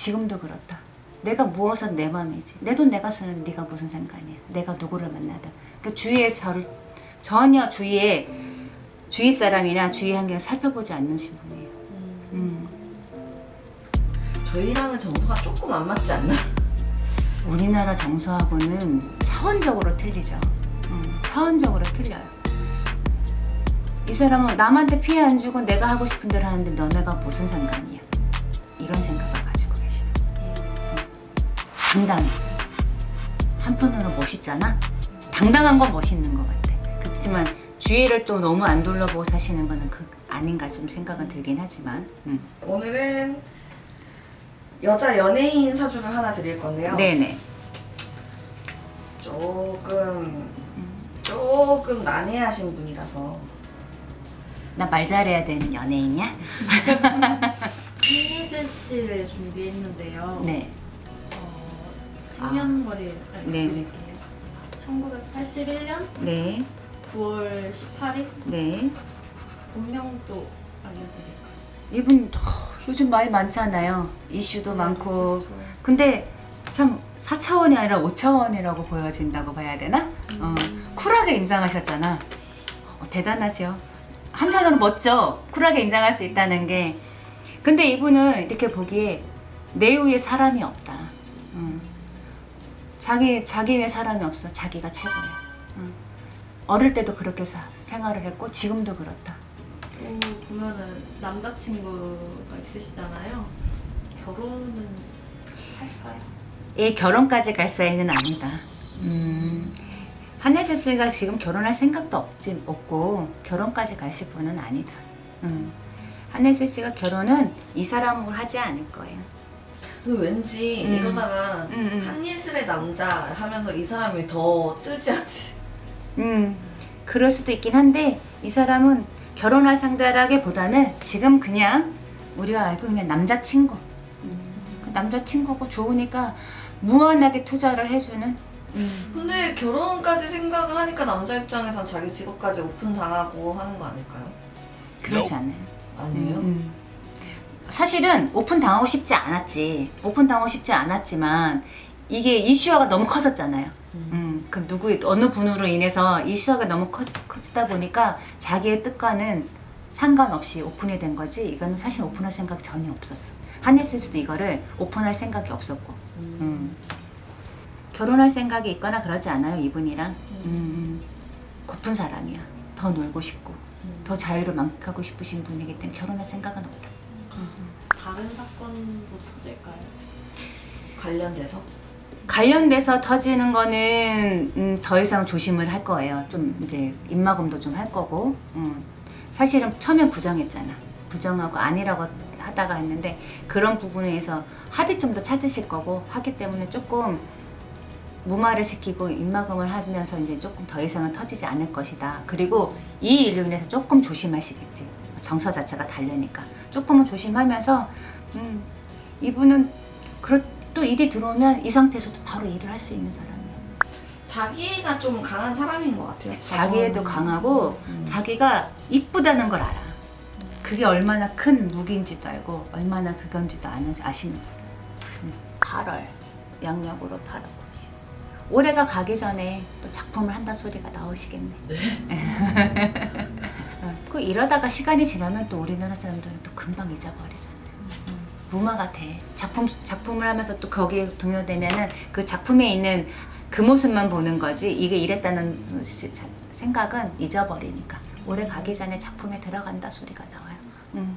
지금도 그렇다. 내가 무엇은 내 맘이지. 내 돈 내가 쓰는 네가 무슨 상관이야. 내가 누구를 만나든. 그 주위에 저를 전혀 주위에 주위 사람이나 주위 환경을 살펴보지 않는 분이에요. 음. 저희랑은 정서가 조금 안 맞지 않나? 우리나라 정서하고는 차원적으로 틀리죠. 음, 차원적으로 틀려요. 이 사람은 남한테 피해 안 주고 내가 하고 싶은 대로 하는데 너네가 무슨 상관이야? 이런. 음. 당당해. 한편으로 멋있잖아. 당당한 건 멋있는 것 같아. 그렇지만 주위를 또 너무 안 둘러보고 사시는 거는 그 아닌가 좀 생각은 들긴 하지만. 음. 오늘은 여자 연예인 사주를 하나 드릴 건데요. 네네. 조금 조금 난해하신 분이라서 나 말 잘해야 되는 연예인이야? 신희재 씨를 준비했는데요. 네. 어, 생년월일 네. 알려드릴게요. 1981년 네. 9월 18일 네. 본명도 알려드릴까요? 이분 어, 요즘 말 많잖아요. 이슈도 많고. 근데 참 4차원이 아니라 5차원이라고 보여진다고 봐야 되나? 어, 쿨하게 인상하셨잖아. 어, 대단하세요. 한편으로 멋져. 쿨하게 인상할 수 있다는 게. 근데 이분은 이렇게 보기에 내 위에 사람이 없다. 음. 자기 자기 위에 사람이 없어. 자기가 최고야. 음. 어릴 때도 그렇게 사- 생활을 했고 지금도 그렇다. 또 보면은 남자친구가 있으시잖아요. 결혼은 할까요? 예, 결혼까지 갈 사이는 아니다. 음, 한혜재 씨가 지금 결혼할 생각도 없지, 없고 결혼까지 가실 분은 아니다. 음, 한혜재 씨가 결혼은 이 사람으로 하지 않을 거예요. 그 왠지 음. 이러다가 음, 음. 한예슬의 남자 하면서 이 사람이 더 뜨지 않지? 음, 그럴 수도 있긴 한데 이 사람은 결혼할 상대라기보다는 지금 그냥 우리가 알고 그냥 남자친구. 음, 그 남자친구고 좋으니까 무한하게 투자를 해주는. 음. 근데 결혼까지 생각을 하니까 남자 입장에선 자기 직업까지 오픈 당하고 하는 거 아닐까요? 그렇지 않아요. 아니에요? 음. 사실은 오픈 당하고 싶지 않았지. 오픈 당하고 싶지 않았지만 이게 이슈화가 너무 커졌잖아요. 음, 그 누구 어느 분으로 인해서 이슈화가 너무 커, 커지다 보니까 자기의 뜻과는 상관없이 오픈이 된 거지. 이거는 사실 오픈할 생각 전혀 없었어. 한예슬 수도 이거를 오픈할 생각이 없었고. 음. 결혼할 생각이 있거나 그러지 않아요 이분이랑. 음, 고픈 사람이야. 더 놀고 싶고. 더 자유를 만끽하고 싶으신 분이기 때문에 결혼할 생각은 없다. 다른 사건도 터질까요? 관련돼서? 관련돼서 터지는 거는 음, 더 이상 조심을 할 거예요. 좀 이제 입마검도 좀 할 거고. 음. 사실은 처음엔 부정했잖아. 부정하고 아니라고 하다가 했는데 그런 부분에서 합의점도 찾으실 거고 하기 때문에 조금 무마를 시키고 입마검을 하면서 이제 조금 더 이상은 터지지 않을 것이다. 그리고 이 일로 인해서 조금 조심하시겠지. 정서 자체가 다르니까 조금은 조심하면서 음, 이분은 그렇, 또 일이 들어오면 이 상태에서도 바로 일을 할 수 있는 사람이에요. 자기가 좀 강한 사람인 것 같아요. 자기애도 강하고 음. 자기가 이쁘다는 걸 알아. 그게 얼마나 큰 무기인지도 알고 얼마나 그건지도 아는 아시는 분. 음, 8월 양력으로 8월 90. 올해가 가기 전에 또 작품을 한다 소리가 나오시겠네. 어, 그 이러다가 시간이 지나면 또 우리나라 사람들은 또 금방 잊어버리잖아. 무마가 돼. 작품 작품을 하면서 또 거기에 동요되면은 그 작품에 있는 그 모습만 보는 거지 이게 이랬다는 생각은 잊어버리니까 오래 가기 전에 작품에 들어간다 소리가 나와요. 음.